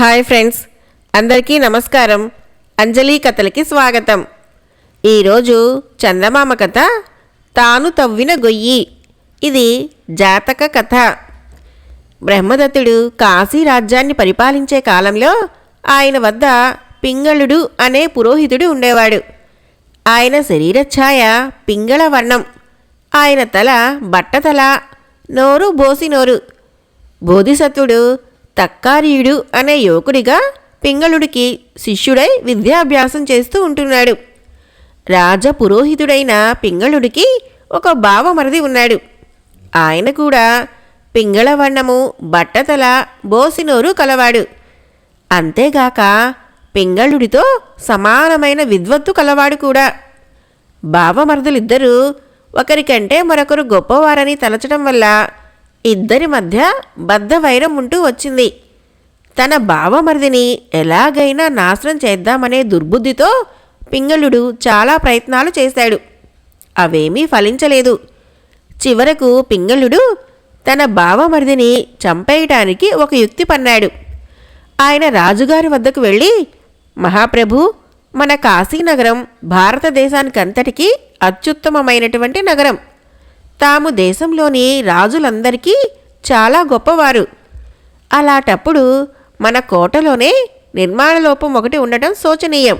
Hi friends అందరికీ నమస్కారం. అంజలి కథలకి స్వాగతం. ఈరోజు చందమామ కథ తాను తవ్విన గొయ్యి. ఇది జాతక కథ. బ్రహ్మదత్తుడు కాశీ రాజ్యాన్ని పరిపాలించే కాలంలో ఆయన వద్ద పింగళుడు అనే పురోహితుడు ఉండేవాడు. ఆయన శరీరఛాయ పింగళ వర్ణం. ఆయన తల బట్టతల నోరు బోసి నోరు బోధిసత్వుడు తక్కారీయుడు అనే యువకుడిగా పింగళుడికి శిష్యుడై విద్యాభ్యాసం చేస్తూ ఉంటున్నాడు. రాజ పురోహితుడైన పింగళుడికి ఒక బావమరిది ఉన్నాడు. ఆయన కూడా పింగళవర్ణము బట్టతల బోసినోరు కలవాడు. అంతేగాక పింగళుడితో సమానమైన విద్వత్తు కలవాడు కూడా. బావమరుదులిద్దరూ ఒకరికంటే మరొకరు గొప్పవారని తలచడం వల్ల ఇద్దరి మధ్య బద్ధ వైరం ఉంటూ వచ్చింది. తన బావమరిదిని ఎలాగైనా నాశనం చేద్దామనే దుర్బుద్ధితో పింగళుడు చాలా ప్రయత్నాలు చేశాడు. అవేమీ ఫలించలేదు. చివరకు పింగళుడు తన బావమరిదిని చంపేయటానికి ఒక యుక్తి పన్నాడు. ఆయన రాజుగారి వద్దకు వెళ్ళి మహాప్రభు మన కాశీనగరం భారతదేశానికంతటికీ అత్యుత్తమమైనటువంటి నగరం. తాము దేశంలోని రాజులందరికీ చాలా గొప్పవారు. అలాటప్పుడు మన కోటలోనే నిర్మాణ లోపం ఒకటి ఉండటం శోచనీయం.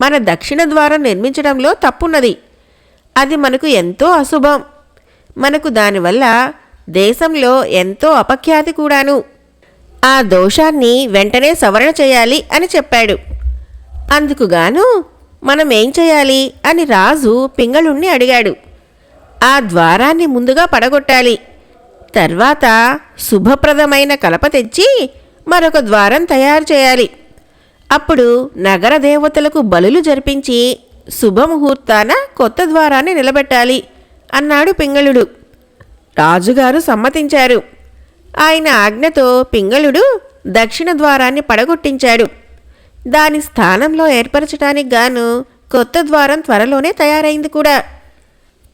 మన దక్షిణ ద్వారం నిర్మించడంలో తప్పున్నది. అది మనకు ఎంతో అశుభం. మనకు దానివల్ల దేశంలో ఎంతో అపఖ్యాతి కూడాను. ఆ దోషాన్ని వెంటనే సవరణ చేయాలి అని చెప్పాడు. అందుకుగాను మనం ఏం చేయాలి అని రాజు పింగళుణ్ణి అడిగాడు. ఆ ద్వారాన్ని ముందుగా పడగొట్టాలి. తర్వాత శుభప్రదమైన కలప తెచ్చి మరొక ద్వారం తయారు చేయాలి. అప్పుడు నగర దేవతలకు బలులు జరిపించి శుభముహూర్తాన కొత్త ద్వారాన్ని నిలబెట్టాలి అన్నాడు పింగళుడు. రాజుగారు సమ్మతించారు. ఆయన ఆజ్ఞతో పింగళుడు దక్షిణ ద్వారాన్ని పడగొట్టించాడు. దాని స్థానంలో ఏర్పరచడానికి గాను కొత్త ద్వారం త్వరలోనే తయారైంది కూడా.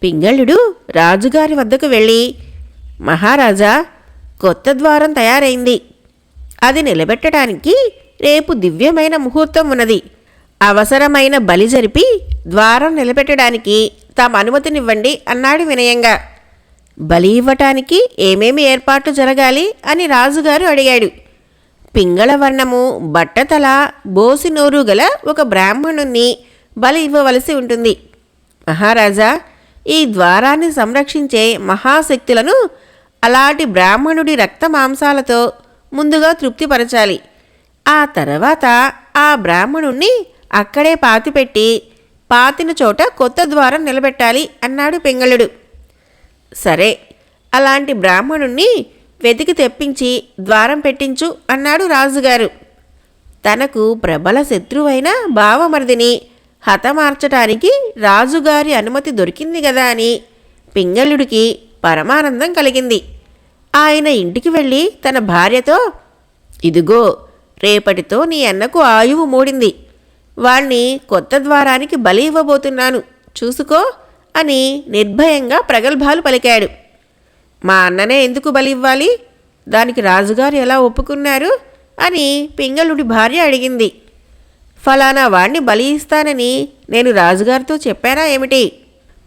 పింగళుడు రాజుగారి వద్దకు వెళ్ళి మహారాజా కొత్త ద్వారం తయారైంది. అది నిలబెట్టడానికి రేపు దివ్యమైన ముహూర్తం ఉన్నది. అవసరమైన బలి జరిపి ద్వారం నిలబెట్టడానికి తమ అనుమతినివ్వండి అన్నాడు వినయంగా. బలి ఇవ్వటానికి ఏమేమి ఏర్పాట్లు జరగాలి అని రాజుగారు అడిగాడు. పింగళవర్ణము బట్టతల బోసినోరు గల ఒక బ్రాహ్మణుణ్ణి బలి ఇవ్వవలసి ఉంటుంది. మహారాజా ఈ ద్వారాన్ని సంరక్షించే మహాశక్తులను అలాంటి బ్రాహ్మణుడి రక్త మాంసాలతో ముందుగా తృప్తిపరచాలి. ఆ తర్వాత ఆ బ్రాహ్మణుణ్ణి అక్కడే పాతిపెట్టి పాతిన చోట కొత్త ద్వారం నిలబెట్టాలి అన్నాడు పింగళుడు. సరే అలాంటి బ్రాహ్మణుణ్ణి వెతికి తెప్పించి ద్వారం పెట్టించు అన్నాడు రాజుగారు. తనకు ప్రబల శత్రువైన భావమర్దిని హతమార్చటానికి రాజుగారి అనుమతి దొరికింది కదా అని పింగళుడికి పరమానందం కలిగింది. ఆయన ఇంటికి వెళ్ళి తన భార్యతో ఇదిగో రేపటితో నీ అన్నకు ఆయువు మూడింది. వాణ్ణి కొత్త ద్వారానికి బలి ఇవ్వబోతున్నాను. చూసుకో అని నిర్భయంగా ప్రగల్భాలు పలికాడు. మా అన్ననే ఎందుకు బలి ఇవ్వాలి? దానికి రాజుగారు ఎలా ఒప్పుకున్నారు? అని పింగళుడి భార్య అడిగింది. ఫలానా వాణ్ణి బలి ఇస్తానని నేను రాజుగారితో చెప్పానా ఏమిటి?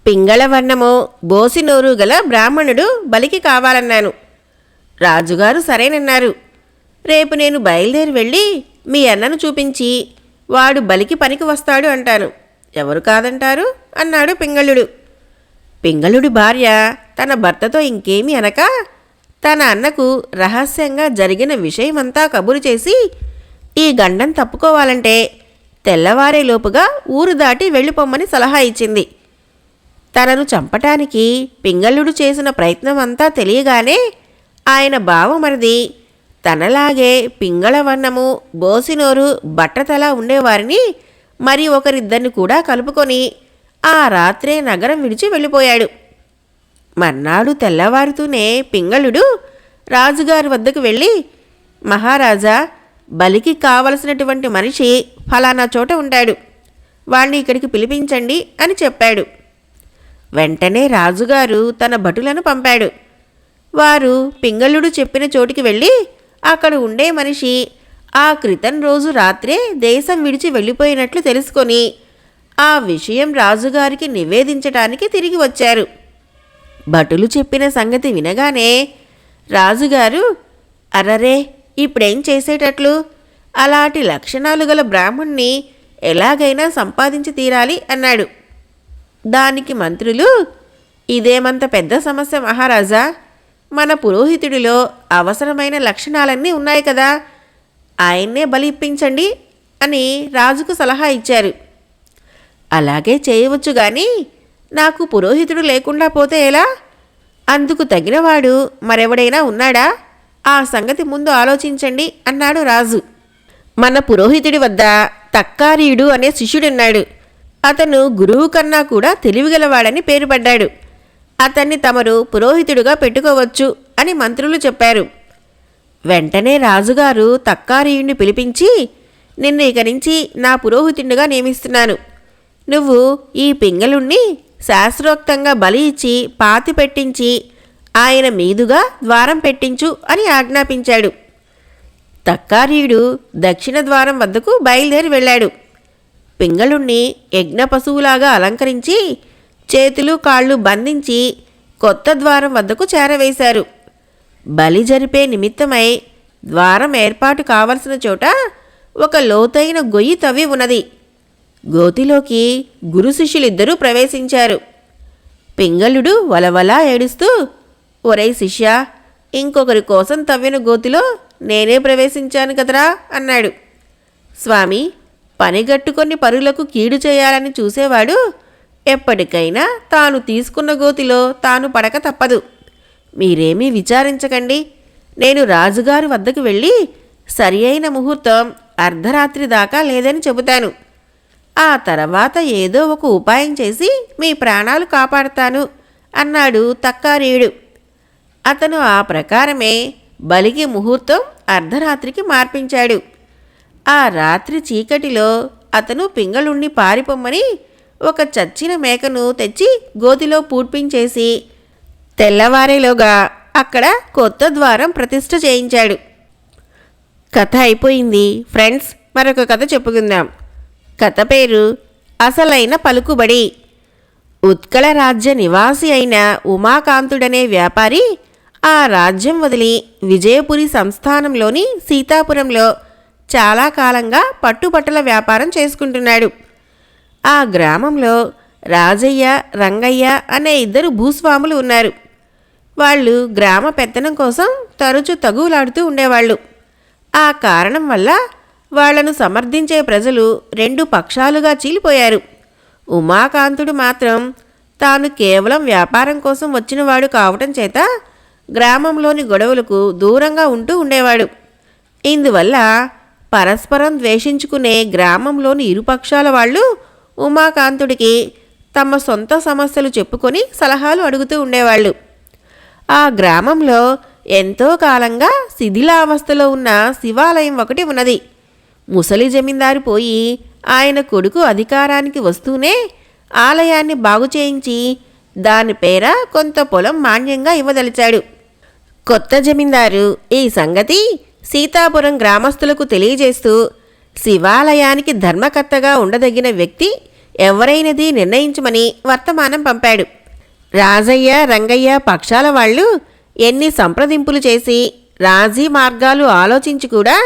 పింగళ వర్ణము బోసినోరు గల బ్రాహ్మణుడు బలికి కావాలన్నాను. రాజుగారు సరేనన్నారు. రేపు నేను బయలుదేరి వెళ్ళి మీ అన్నను చూపించి వాడు బలికి పనికి వస్తాడు అంటాను. ఎవరు కాదంటారు? అన్నాడు పింగళుడు. పింగళుడి భార్య తన భర్తతో ఇంకేమీ అనక తన అన్నకు రహస్యంగా జరిగిన విషయమంతా కబురు చేసి ఈ గండం తప్పుకోవాలంటే తెల్లవారేలోపుగా ఊరు దాటి వెళ్ళిపోమ్మని సలహా ఇచ్చింది. తనను చంపటానికి పింగళుడు చేసిన ప్రయత్నం అంతా తెలియగానే ఆయన భావమరిది తనలాగే పింగళవర్ణము బోసినోరు బట్టతల ఉండేవారిని మరి ఒకరిద్దరిని కూడా కలుపుకొని ఆ రాత్రే నగరం విడిచి వెళ్ళిపోయాడు. మర్నాడు తెల్లవారుతూనే పింగళుడు రాజుగారి వద్దకు వెళ్ళి మహారాజా బలికి కావలసినటువంటి మనిషి ఫలానా చోట ఉంటాడు. వాణ్ణి ఇక్కడికి పిలిపించండి అని చెప్పాడు. వెంటనే రాజుగారు తన భటులను పంపాడు. వారు పింగళుడు చెప్పిన చోటికి వెళ్ళి అక్కడ ఉండే మనిషి ఆ క్రితం రోజు రాత్రే దేశం విడిచి వెళ్ళిపోయినట్లు తెలుసుకొని ఆ విషయం రాజుగారికి నివేదించటానికి తిరిగి వచ్చారు. భటులు చెప్పిన సంగతి వినగానే రాజుగారు అరరే ఇప్పుడేం చేసేటట్లు? అలాంటి లక్షణాలు గల బ్రాహ్మణ్ణి ఎలాగైనా సంపాదించి తీరాలి అన్నాడు. దానికి మంత్రులు ఇదేమంత పెద్ద సమస్య మహారాజా? మన పురోహితుడిలో అవసరమైన లక్షణాలన్నీ ఉన్నాయి కదా. ఆయన్నే బలి ఇప్పించండి అని రాజుకు సలహా ఇచ్చారు. అలాగే చేయవచ్చు గాని నాకు పురోహితుడు లేకుండా పోతే ఎలా? అందుకు తగినవాడు మరెవడైనా ఉన్నాడా? ఆ సంగతి ముందు ఆలోచించండి అన్నాడు రాజు. మన పురోహితుడి వద్ద తక్కారీయుడు అనే శిష్యుడున్నాడు. అతను గురువు కన్నా కూడా తెలివిగలవాడని పేరు పడ్డాడు అతన్ని తమరు పురోహితుడుగా పెట్టుకోవచ్చు అని మంత్రులు చెప్పారు. వెంటనే రాజుగారు తక్కారీయుణ్ణి పిలిపించి నిన్ను ఇక నుంచి నా పురోహితుడిగా నియమిస్తున్నాను. నువ్వు ఈ పింగళుణ్ణి శాస్త్రోక్తంగా బలి ఇచ్చి పాతి పెట్టించి ఆయన మీదుగా ద్వారం పెట్టించు అని ఆజ్ఞాపించాడు. తక్కారీయుడు దక్షిణ ద్వారం వద్దకు బయలుదేరి వెళ్ళాడు. పింగళుణ్ణి యజ్ఞ పశువులాగా అలంకరించి చేతులు కాళ్ళు బంధించి కొత్త ద్వారం వద్దకు చేరవేశారు. బలి జరిపే నిమిత్తమై ద్వారం ఏర్పాటు కావలసిన చోట ఒక లోతైన గొయ్యి తవ్వి ఉన్నది. గోతిలోకి గురు శిష్యులిద్దరూ ప్రవేశించారు. పింగళుడు వలవలా ఏడుస్తూ ఒరే శిష్య ఇంకొకరి కోసం తవ్విన గోతిలో నేనే ప్రవేశించాను కదరా అన్నాడు. స్వామి పనిగట్టుకొని పరులకు కీడు చేయాలని చూసేవాడు ఎప్పటికైనా తాను తీసుకున్న గోతిలో తాను పడక తప్పదు. మీరేమీ విచారించకండి. నేను రాజుగారి వద్దకు వెళ్ళి సరి అయిన ముహూర్తం అర్ధరాత్రి దాకా లేదని చెబుతాను. ఆ తర్వాత ఏదో ఒక ఉపాయం చేసి మీ ప్రాణాలు కాపాడతాను అన్నాడు తక్కారీయుడు. అతను ఆ ప్రకారమే బలిగి ముహూర్తం అర్ధరాత్రికి మార్పించాడు. ఆ రాత్రి చీకటిలో అతను పింగళుణ్ణి పారిపోమ్మని ఒక చచ్చిన మేకను తెచ్చి గోతిలో పూడ్పించేసి తెల్లవారేలోగా అక్కడ కొత్త ద్వారం ప్రతిష్ట చేయించాడు. కథ అయిపోయింది. ఫ్రెండ్స్ మరొక కథ చెప్పుకుందాం. కథ పేరు అసలైన పలుకుబడి. ఉత్కళ రాజ్య నివాసి అయిన ఉమాకాంతుడనే వ్యాపారి ఆ రాజ్యం వదిలి విజయపురి సంస్థానంలోని సీతాపురంలో చాలా కాలంగా పట్టుబట్టల వ్యాపారం చేసుకుంటున్నాడు. ఆ గ్రామంలో రాజయ్య రంగయ్య అనే ఇద్దరు భూస్వాములు ఉన్నారు. వాళ్ళు గ్రామ పెత్తనం కోసం తరచు తగులాడుతూ ఉండేవాళ్ళు. ఆ కారణం వల్ల వాళ్ళను సమర్థించే ప్రజలు రెండు పక్షాలుగా చీలిపోయారు. ఉమాకాంతుడు మాత్రం తాను కేవలం వ్యాపారం కోసం వచ్చినవాడు కావటం చేత గ్రామంలోని గొడవలకు దూరంగా ఉంటూ ఉండేవాడు. ఇందువల్ల పరస్పరం ద్వేషించుకునే గ్రామంలోని ఇరుపక్షాల వాళ్ళు ఉమాకాంతుడికి తమ సొంత సమస్యలు చెప్పుకొని సలహాలు అడుగుతూ ఉండేవాళ్ళు. ఆ గ్రామంలో ఎంతో కాలంగా శిథిలావస్థలో ఉన్న శివాలయం ఒకటి ఉన్నది. ముసలి జమీందారు పోయి ఆయన కొడుకు అధికారానికి వస్తూనే ఆలయాన్ని బాగు చేయించి దాని పేర కొంత పొలం మాన్యంగా ఇవ్వదలిచాడు. కొత్త జమీందారు ఈ సంగతి సీతాపురం గ్రామస్తులకు తెలియజేస్తూ శివాలయానికి ధర్మకర్తగా ఉండదగిన వ్యక్తి ఎవరైనది నిర్ణయించమని వర్తమానం పంపాడు. రాజయ్య రంగయ్య పక్షాల వాళ్ళు ఎన్ని సంప్రదింపులు చేసి రాజీ మార్గాలు ఆలోచించి కూడా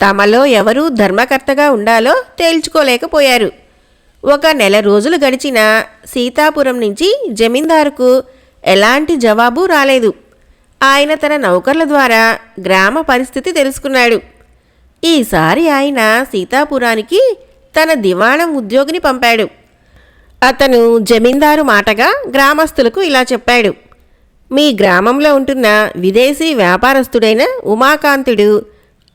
తమలో ఎవరు ధర్మకర్తగా ఉండాలో తేల్చుకోలేకపోయారు. ఒక నెల రోజులు గడిచినా సీతాపురం నుంచి జమీందారుకు ఎలాంటి జవాబు రాలేదు. ఆయన తన నౌకర్ల ద్వారా గ్రామ పరిస్థితి తెలుసుకున్నాడు. ఈసారి ఆయన సీతాపురానికి తన దివాణం ఉద్యోగిని పంపాడు. అతను జమీందారు మాటగా గ్రామస్తులకు ఇలా చెప్పాడు. మీ గ్రామంలో ఉంటున్న విదేశీ వ్యాపారస్తుడైన ఉమాకాంతుడు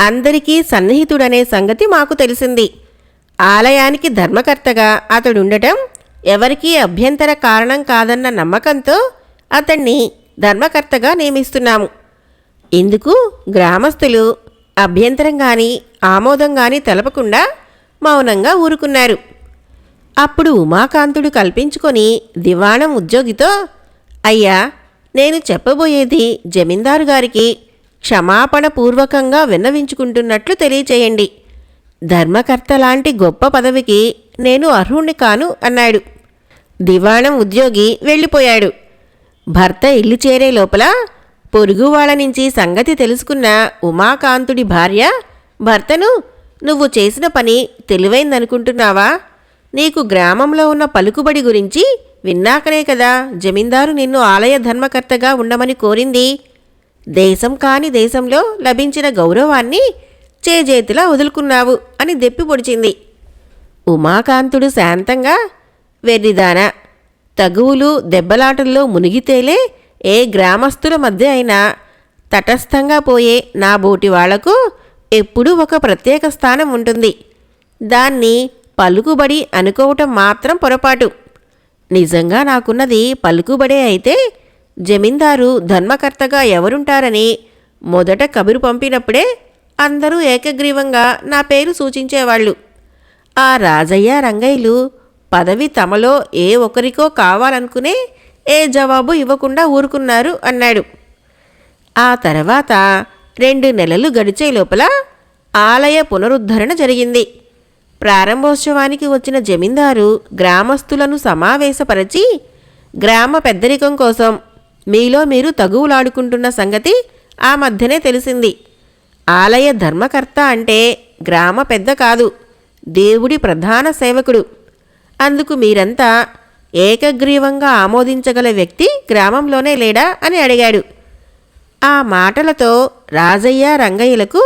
అందరికీ సన్నిహితుడనే సంగతి మాకు తెలిసింది. ఆలయానికి ధర్మకర్తగా అతడుండటం ఎవరికీ అభ్యంతర కారణం కాదన్న నమ్మకంతో అతన్ని ధర్మకర్తగా నియమిస్తున్నాము. ఇందుకు గ్రామస్తులు అభ్యంతరం కానీ ఆమోదం కానీ తెలపకుండా మౌనంగా ఊరుకున్నారు. అప్పుడు ఉమాకాంతుడు కల్పించుకొని దివాణం ఉద్యోగితో అయ్యా నేను చెప్పబోయేది జమీందారు గారికి క్షమాపణ పూర్వకంగా విన్నవించుకుంటున్నట్లు తెలియచేయండి. ధర్మకర్త లాంటి గొప్ప పదవికి నేను అర్హుణ్ణి కాను అన్నాడు. దివాణం ఉద్యోగి వెళ్ళిపోయాడు. భర్త ఇల్లు చేరే లోపల పొరుగు వాళ్ళ నుంచి సంగతి తెలుసుకున్న ఉమాకాంతుడి భార్య భర్తను నువ్వు చేసిన పని తెలివైందనుకుంటున్నావా? నీకు గ్రామంలో ఉన్న పలుకుబడి గురించి విన్నాకనే కదా. జమీందారు నిన్ను ఆలయ ధర్మకర్తగా ఉండమని కోరింది. దేశం కాని దేశంలో లభించిన గౌరవాన్ని చేజేతిలా వదులుకున్నావు అని దెప్పి పొడిచింది. ఉమాకాంతుడు శాంతంగా వెర్రిదానా తగువులు దెబ్బలాటల్లో మునిగితేలే ఏ గ్రామస్తుల మధ్య అయినా తటస్థంగా పోయే నా బోటి వాళ్ళకు ఎప్పుడూ ఒక ప్రత్యేక స్థానం ఉంటుంది. దాన్ని పలుకుబడి అనుకోవటం మాత్రం పొరపాటు. నిజంగా నాకున్నది పలుకుబడే అయితే జమీందారు ధర్మకర్తగా ఎవరుంటారని మొదట కబురు పంపినప్పుడే అందరూ ఏకగ్రీవంగా నా పేరు సూచించేవాళ్ళు ఆ రాజయ్య రంగయ్యలు పదవి తమలో ఏ ఒకరికో కావాలనుకునే ఏ జవాబు ఇవ్వకుండా ఊరుకున్నారు అన్నాడు. ఆ తర్వాత రెండు నెలలు గడిచే లోపల ఆలయ పునరుద్ధరణ జరిగింది. ప్రారంభోత్సవానికి వచ్చిన జమీందారు గ్రామస్తులను సమావేశపరచి గ్రామ పెద్దరికం కోసం మీలో మీరు తగువులాడుకుంటున్న సంగతి ఆ మధ్యనే తెలిసింది. ఆలయ ధర్మకర్త అంటే గ్రామ పెద్ద కాదు దేవుడి ప్రధాన సేవకుడు. అందుకు మీరంతా ఏకగ్రీవంగా ఆమోదించగల వ్యక్తి గ్రామంలోనే లేడా అని అడిగాడు. ఆ మాటలతో రాజయ్య రంగయ్యలకు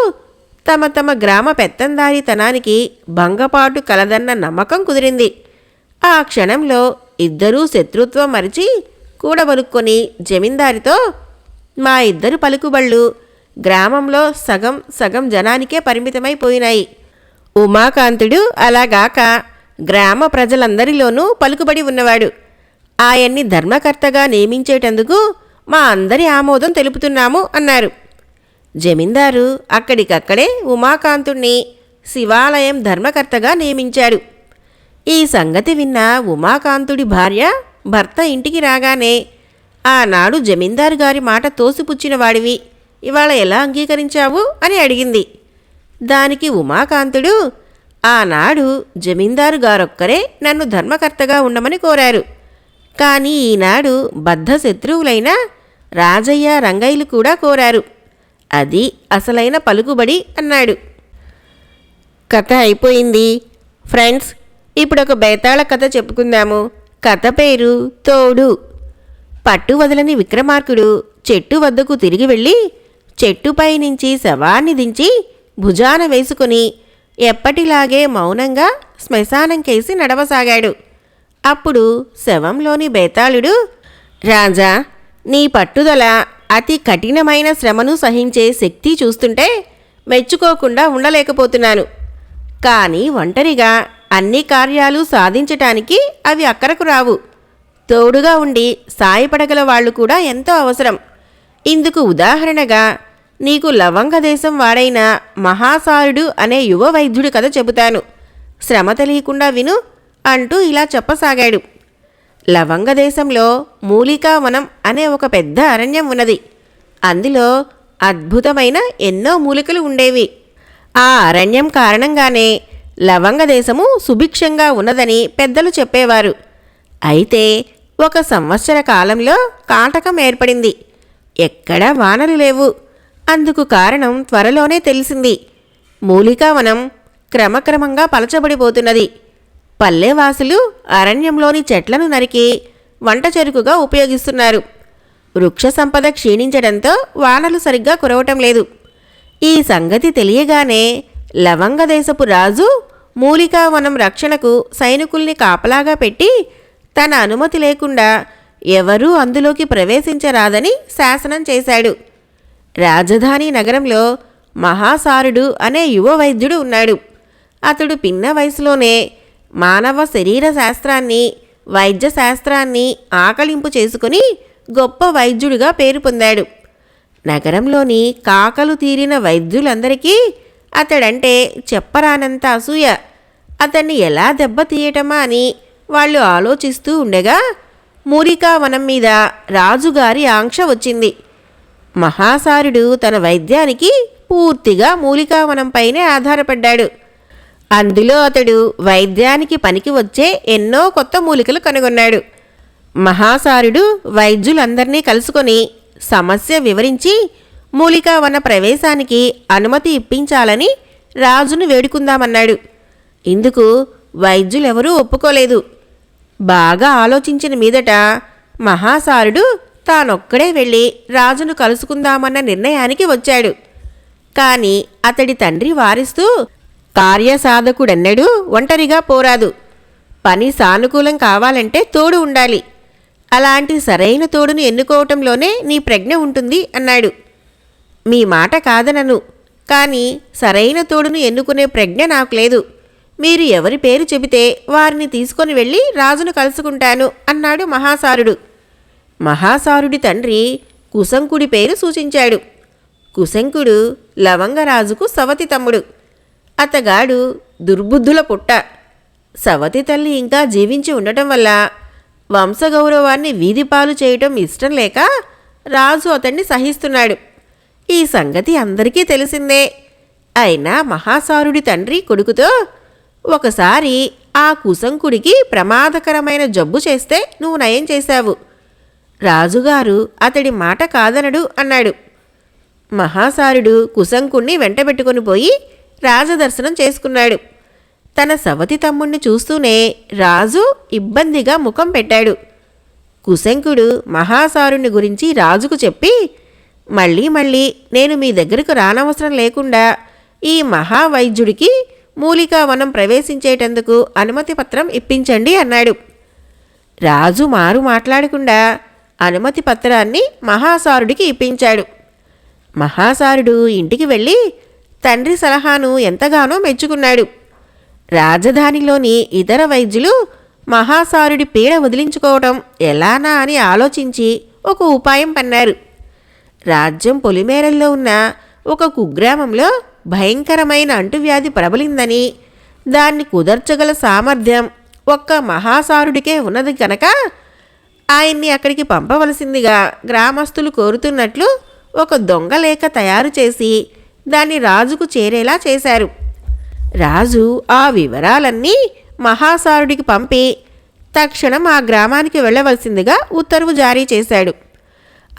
తమ తమ గ్రామ పెత్తందారితనానికి భంగపాటు కలదన్న నమ్మకం కుదిరింది. ఆ క్షణంలో ఇద్దరూ శత్రుత్వం మరిచి కూడబలుక్కొని జమీందారితో మా ఇద్దరు పలుకుబళ్ళు గ్రామంలో సగం సగం జనానికే పరిమితమైపోయినాయి. ఉమాకాంతుడు అలాగాక గ్రామ ప్రజలందరిలోనూ పలుకుబడి ఉన్నవాడు. ఆయన్ని ధర్మకర్తగా నియమించేటందుకు మా అందరి ఆమోదం తెలుపుతున్నాము అన్నారు. జమీందారు అక్కడికక్కడే ఉమాకాంతుణ్ణి శివాలయం ధర్మకర్తగా నియమించాడు. ఈ సంగతి విన్న ఉమాకాంతుడి భార్య భర్త ఇంటికి రాగానే ఆనాడు జమీందారు గారి మాట తోసిపుచ్చిన వాడివి ఇవాళ ఎలా అంగీకరించావు? అని అడిగింది. దానికి ఉమాకాంతుడు ఆనాడు జమీందారు గారొక్కరే నన్ను ధర్మకర్తగా ఉండమని కోరారు. కానీ ఈనాడు బద్ధ శత్రువులైన రాజయ్య రంగయ్యలు కూడా కోరారు. అది అసలైన పలుకుబడి అన్నాడు. కథ అయిపోయింది. ఫ్రెండ్స్ ఇప్పుడు ఒక బేతాళ కథ చెప్పుకుందాము. కథ పేరు తోడు. పట్టు వదలని విక్రమార్కుడు చెట్టు వద్దకు తిరిగి వెళ్ళి చెట్టుపై నుంచి శవాన్ని దించి భుజాన వేసుకుని ఎప్పటిలాగే మౌనంగా శ్మశానంకేసి నడవసాగాడు. అప్పుడు శవంలోని బేతాళుడు రాజా నీ పట్టుదల అతి కఠినమైన శ్రమను సహించే శక్తి చూస్తుంటే మెచ్చుకోకుండా ఉండలేకపోతున్నాను. కానీ ఒంటరిగా అన్ని కార్యాలు సాధించటానికి అవి అక్కరకు రావు. తోడుగా ఉండి సాయపడగల వాళ్ళు కూడా ఎంతో అవసరం. ఇందుకు ఉదాహరణగా నీకు లవంగ దేశం వాడైన మహాసారుడు అనే యువ వైద్యుడి కథ చెబుతాను. శ్రమ తెలియకుండా విను అంటూ ఇలా చెప్పసాగాడు. లవంగ దేశంలో మూలికావనం అనే ఒక పెద్ద అరణ్యం ఉన్నది. అందులో అద్భుతమైన ఎన్నో మూలికలు ఉండేవి. ఆ అరణ్యం కారణంగానే లవంగ దేశము సుభిక్షంగా ఉన్నదని పెద్దలు చెప్పేవారు. అయితే ఒక సంవత్సర కాలంలో కాటకం ఏర్పడింది. ఎక్కడా వానలు లేవు. అందుకు కారణం త్వరలోనే తెలిసింది. మూలికావనం క్రమక్రమంగా పలచబడిపోతున్నది. పల్లెవాసులు అరణ్యంలోని చెట్లను నరికి వంట చెరుకుగా ఉపయోగిస్తున్నారు. వృక్ష సంపద క్షీణించడంతో వానలు సరిగ్గా కురవటం లేదు. ఈ సంగతి తెలియగానే లవంగదేశపు రాజు మూలికావనం రక్షణకు సైనికుల్ని కాపలాగా పెట్టి తన అనుమతి లేకుండా ఎవరూ అందులోకి ప్రవేశించరాదని శాసనం చేశాడు. రాజధాని నగరంలో మహాసారుడు అనే యువ వైద్యుడు ఉన్నాడు. అతడు పిన్న వయసులోనే మానవ శరీర శాస్త్రాన్ని వైద్య శాస్త్రాన్ని ఆకలింపు చేసుకుని గొప్ప వైద్యుడిగా పేరు పొందాడు. నగరంలోని కాకలు తీరిన వైద్యులందరికీ అతడంటే చెప్పరానంత అసూయ. అతన్ని ఎలా దెబ్బతీయటమా అని వాళ్ళు ఆలోచిస్తూ ఉండగా మూరికా వనం మీద రాజుగారి ఆంక్ష వచ్చింది. మహాసారుడు తన వైద్యానికి పూర్తిగా మూలికావనంపైనే ఆధారపడ్డాడు. అందులో అతడు వైద్యానికి పనికి వచ్చే ఎన్నో కొత్త మూలికలు కనుగొన్నాడు. మహాసారుడు వైద్యులందరినీ కలుసుకొని సమస్య వివరించి మూలికావన ప్రవేశానికి అనుమతి ఇప్పించాలని రాజును వేడుకుందామన్నాడు. ఇందుకు వైద్యులెవరూ ఒప్పుకోలేదు. బాగా ఆలోచించిన మీదట మహాసారుడు తానొక్కడే వెళ్ళి రాజును కలుసుకుందామన్న నిర్ణయానికి వచ్చాడు. కాని అతడి తండ్రి వారిస్తూ కార్యసాధకుడెన్నడూ ఒంటరిగా పోరాదు. పని సానుకూలం కావాలంటే తోడు ఉండాలి. అలాంటి సరైన తోడును ఎన్నుకోవటంలోనే నీ ప్రజ్ఞ ఉంటుంది అన్నాడు. మీ మాట కాదనను కానీ సరైన తోడును ఎన్నుకునే ప్రజ్ఞ నాకు లేదు. మీరు ఎవరి పేరు చెబితే వారిని తీసుకొని వెళ్ళి రాజును కలుసుకుంటాను అన్నాడు మహాసారుడు. మహాసారుడి తండ్రి కుశంకుడి పేరు సూచించాడు. కుశంకుడు లవంగరాజుకు సవతి తమ్ముడు. అతగాడు దుర్బుద్ధుల పుట్ట. సవతి తల్లి ఇంకా జీవించి ఉండటం వల్ల వంశగౌరవాన్ని వీధిపాలు చేయటం ఇష్టం లేక రాజు అతన్ని సహిస్తున్నాడు. ఈ సంగతి అందరికీ తెలిసిందే. అయినా మహాసారుడి తండ్రి కొడుకుతో ఒకసారి ఆ కుశంకుడికి ప్రమాదకరమైన జబ్బు చేస్తే నువ్వు నయం చేశావు. రాజుగారు అతడి మాట కాదనడు అన్నాడు. మహాసారుడు కుశంకుణ్ణి వెంటబెట్టుకుని పోయి రాజదర్శనం చేసుకున్నాడు. తన సవతి తమ్ముణ్ణి చూస్తూనే రాజు ఇబ్బందిగా ముఖం పెట్టాడు. కుశంకుడు మహాసారుని గురించి రాజుకు చెప్పి మళ్ళీ మళ్ళీ నేను మీ దగ్గరకు రానవసరం లేకుండా ఈ మహావైద్యుడికి మూలికా వనం ప్రవేశించేటందుకు అనుమతి పత్రం ఇప్పించండి అన్నాడు. రాజు మారు మాట్లాడకుండా అనుమతి పత్రాన్ని మహాసారుడికి ఇప్పించాడు. మహాసారుడు ఇంటికి వెళ్ళి తండ్రి సలహాను ఎంతగానో మెచ్చుకున్నాడు. రాజధానిలోని ఇతర వైద్యులు మహాసారుడి పీడ వదిలించుకోవటం ఎలానా అని ఆలోచించి ఒక ఉపాయం పన్నారు. రాజ్యం పొలిమేరల్లో ఉన్న ఒక కుగ్రామంలో భయంకరమైన అంటువ్యాధి ప్రబలిందని దాన్ని కుదర్చగల సామర్థ్యం ఒక్క మహాసారుడికే ఉన్నది కనుక ఆయన్ని అక్కడికి పంపవలసిందిగా గ్రామస్తులు కోరుతున్నట్లు ఒక దొంగ లేఖ తయారు చేసి దాన్ని రాజుకు చేరేలా చేశారు. రాజు ఆ వివరాలన్నీ మహాసారుడికి పంపి తక్షణం ఆ గ్రామానికి వెళ్ళవలసిందిగా ఉత్తర్వు జారీ చేశాడు.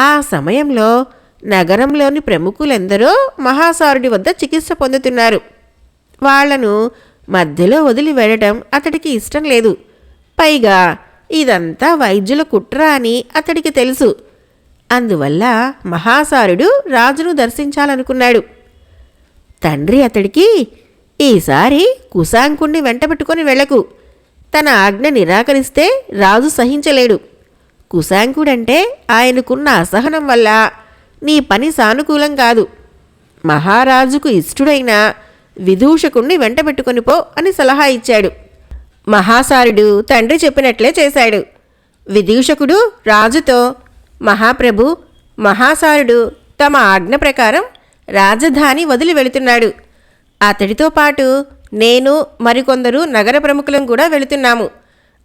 ఆ సమయంలో నగరంలోని ప్రముఖులెందరో మహాసారుడి వద్ద చికిత్స పొందుతున్నారు. వాళ్ళను మధ్యలో వదిలి వెళ్ళటం అతడికి ఇష్టం లేదు. పైగా ఇదంతా వైద్యుల కుట్ర అని అతడికి తెలుసు. అందువల్ల మహాసారుడు రాజును దర్శించాలనుకున్నాడు. తండ్రి అతడికి ఈసారి కుశాంకుణ్ణి వెంటబెట్టుకొని వెళ్ళకు. తన ఆజ్ఞ నిరాకరిస్తే రాజు సహించలేడు. కుశాంకుడంటే ఆయనకున్న అసహనం వల్ల నీ పని సానుకూలం కాదు. మహారాజుకు ఇష్టుడైన విదూషకుణ్ణి వెంటబెట్టుకొని పో అని సలహా ఇచ్చాడు. మహాసారుడు తండ్రి చెప్పినట్లే చేశాడు. విదూషకుడు రాజుతో మహాప్రభు మహాసారుడు తమ ఆజ్ఞ ప్రకారం రాజధాని వదిలి వెళుతున్నాడు. అతడితో పాటు నేను మరికొందరు నగర ప్రముఖులం కూడా వెళుతున్నాము.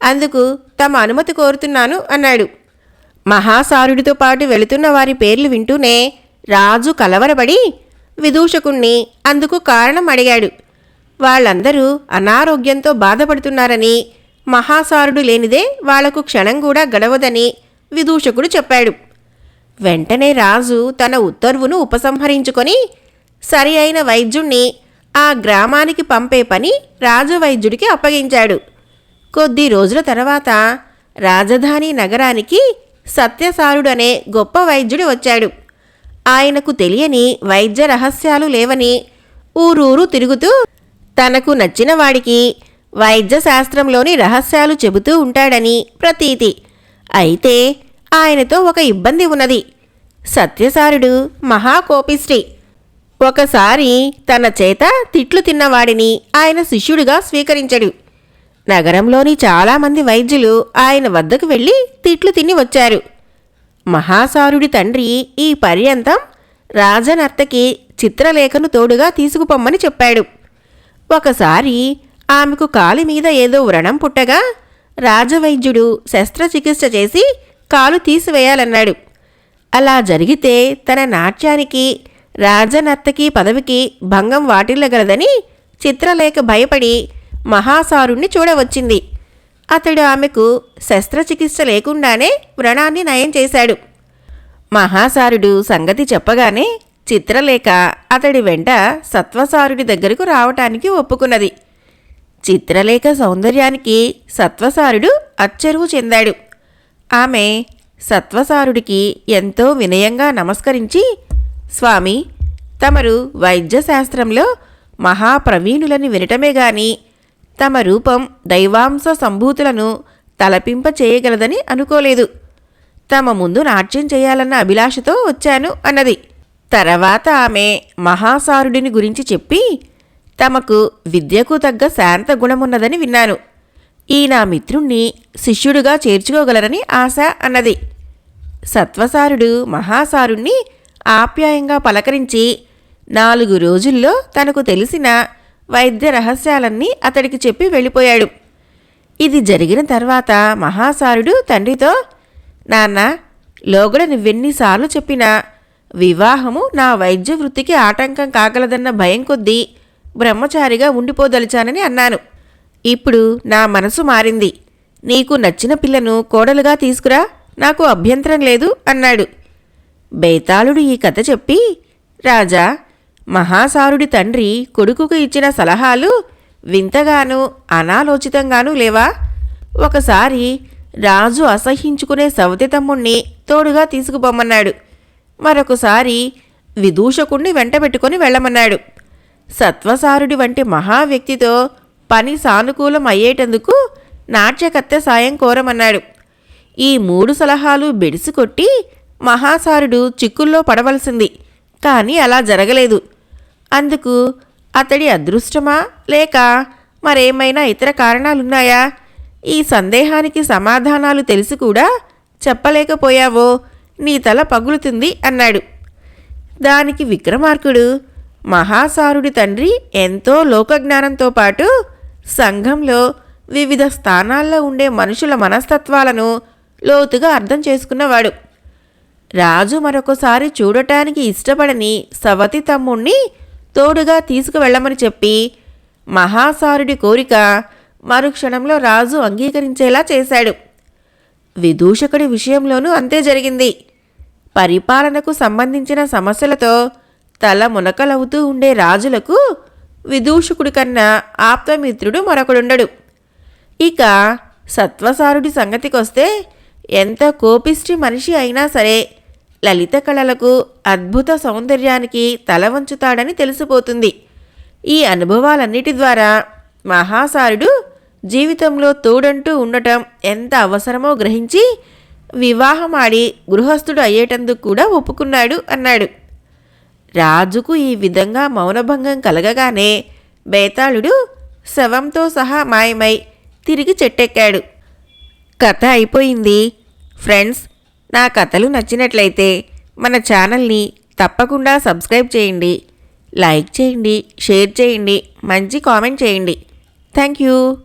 అందుకు తమ అనుమతి కోరుతున్నాను అన్నాడు. మహాసారుడితో పాటు వెళుతున్న వారి పేర్లు వింటూనే రాజు కలవరపడి విదూషకుణ్ణి అందుకు కారణం అడిగాడు. వాళ్ళందరూ అనారోగ్యంతో బాధపడుతున్నారని మహాసారుడు లేనిదే వాళ్ళకు క్షణం కూడా గడవదని విదూషకుడు చెప్పాడు. వెంటనే రాజు తన ఉత్తర్వును ఉపసంహరించుకొని సరి అయిన వైద్యుణ్ణి ఆ గ్రామానికి పంపే పని రాజవైద్యుడికి అప్పగించాడు. కొద్ది రోజుల తర్వాత రాజధాని నగరానికి సత్యసారుడనే గొప్ప వైద్యుడు వచ్చాడు. ఆయనకు తెలియని వైద్య రహస్యాలు లేవని ఊరూరు తిరుగుతూ తనకు నచ్చిన వాడికి వైద్య శాస్త్రంలోని రహస్యాలు చెబుతూ ఉంటాడని ప్రతీతి. అయితే ఆయనతో ఒక ఇబ్బంది ఉన్నది. సత్యసారుడు మహాకోపిష్టి ఒకసారి తన చేత తిట్లు తిన్నవాడిని ఆయన శిష్యుడిగా స్వీకరించడు. నగరంలోని చాలామంది వైద్యులు ఆయన వద్దకు వెళ్ళి తిట్లు తిని వచ్చారు. మహాసారుడి తండ్రి ఈ పర్యంతం రాజనర్తకి చిత్రలేఖను తోడుగా తీసుకుపొమ్మని చెప్పాడు. ఒకసారి ఆమెకు కాలి మీద ఏదో వ్రణం పుట్టగా రాజవైద్యుడు శస్త్రచికిత్స చేసి కాలు తీసివేయాలన్నాడు. అలా జరిగితే తన నాట్యానికి రాజనర్తకి పదవికి భంగం వాటిల్లగలదని చిత్రలేఖ భయపడి మహాసారుణ్ణి చూడవచ్చింది. అతడు ఆమెకు శస్త్రచికిత్స లేకుండానే వ్రణాన్ని నయం చేశాడు. మహాసారుడు సంగతి చెప్పగానే చిత్రలేఖ అతడి వెంట సత్వసారుడి దగ్గరకు రావటానికి ఒప్పుకున్నది. చిత్రలేఖ సౌందర్యానికి సత్వసారుడు అచ్చరువు చెందాడు. ఆమె సత్వసారుడికి ఎంతో వినయంగా నమస్కరించి స్వామి తమరు వైద్యశాస్త్రంలో మహాప్రవీణులని వినటమే గాని తమ రూపం దైవాంశ సంభూతులను తలపింప చేయగలదని అనుకోలేదు. తమ ముందు నాట్యం చేయాలన్న అభిలాషతో వచ్చాను అన్నది. తర్వాత ఆమె మహాసారుడిని గురించి చెప్పి తమకు విద్యకు తగ్గ శాంత గుణమున్నదని విన్నాను. ఈ నా మిత్రుణ్ణి శిష్యుడుగా చేర్చుకోగలరని ఆశ అన్నది. సత్వసారుడు మహాసారుణ్ణి ఆప్యాయంగా పలకరించి నాలుగు రోజుల్లో తనకు తెలిసిన వైద్య రహస్యాలన్నీ అతడికి చెప్పి వెళ్ళిపోయాడు. ఇది జరిగిన తర్వాత మహాసారుడు తండ్రితో నాన్న లోగడ నువ్వెన్నిసార్లు చెప్పినా వివాహము నా వైద్య వృత్తికి ఆటంకం కాగలదన్న భయం కొద్దీ బ్రహ్మచారిగా ఉండిపోదలిచానని అన్నాను. ఇప్పుడు నా మనసు మారింది. నీకు నచ్చిన పిల్లను కోడలుగా తీసుకురా నాకు అభ్యంతరం లేదు అన్నాడు. బేతాళుడు ఈ కథ చెప్పి రాజా మహాసారుడి తండ్రి కొడుకుకు ఇచ్చిన సలహాలు వింతగాను అనాలోచితంగానూ లేవా? ఒకసారి రాజు అసహ్యించుకునే సవతి తమ్ముణ్ణి తోడుగా తీసుకుపోమన్నాడు. మరొకసారి విదూషకుణ్ణి వెంటబెట్టుకుని వెళ్ళమన్నాడు. సత్వసారుడి వంటి మహా వ్యక్తితో పని సానుకూలం అయ్యేటందుకు నాట్యకత్తె సాయం కోరమన్నాడు. ఈ మూడు సలహాలు బెడిసికొట్టి మహాసారుడు చిక్కుల్లో పడవలసింది కానీ అలా జరగలేదు. అందుకు అతడి అదృష్టమా లేక మరేమైనా ఇతర కారణాలున్నాయా? ఈ సందేహానికి సమాధానాలు తెలిసి కూడా చెప్పలేకపోయావో నీ తల పగులుతుంది అన్నాడు. దానికి విక్రమార్కుడు మహాసారుడి తండ్రి ఎంతో లోకజ్ఞానంతో పాటు సంఘంలో వివిధ స్థానాల్లో ఉండే మనుషుల మనస్తత్వాలను లోతుగా అర్థం చేసుకున్నవాడు. రాజు మరొకసారి చూడటానికి ఇష్టపడని సవతి తమ్ముణ్ణి తోడుగా తీసుకువెళ్ళమని చెప్పి మహాసారుడి కోరిక మరుక్షణంలో రాజు అంగీకరించేలా చేశాడు. విదూషకుడి విషయంలోనూ అంతే జరిగింది. పరిపాలనకు సంబంధించిన సమస్యలతో తల మునకలవుతూ ఉండే రాజులకు విదూషకుడి కన్నా ఆప్తమిత్రుడు మరొకడుండడు. ఇక సత్వసారుడి సంగతికొస్తే ఎంత కోపిష్టి మనిషి అయినా సరే లలిత కళలకు అద్భుత సౌందర్యానికి తల వంచుతాడని తెలిసిపోతుంది. ఈ అనుభవాలన్నిటి ద్వారా మహాసారుడు జీవితంలో తోడంటూ ఉండటం ఎంత అవసరమో గ్రహించి వివాహమాడి గృహస్థుడు అయ్యేటందుకు కూడా ఒప్పుకున్నాడు అన్నాడు. రాజుకు ఈ విధంగా మౌనభంగం కలగగానే బేతాళుడు శవంతో సహా మాయమై తిరిగి చెట్టెక్కాడు. కథ అయిపోయింది. ఫ్రెండ్స్ నా కథలు నచ్చినట్లయితే మన ఛానల్ని తప్పకుండా సబ్స్క్రైబ్ చేయండి. లైక్ చేయండి షేర్ చేయండి మంచి కామెంట్ చేయండి. Thank you.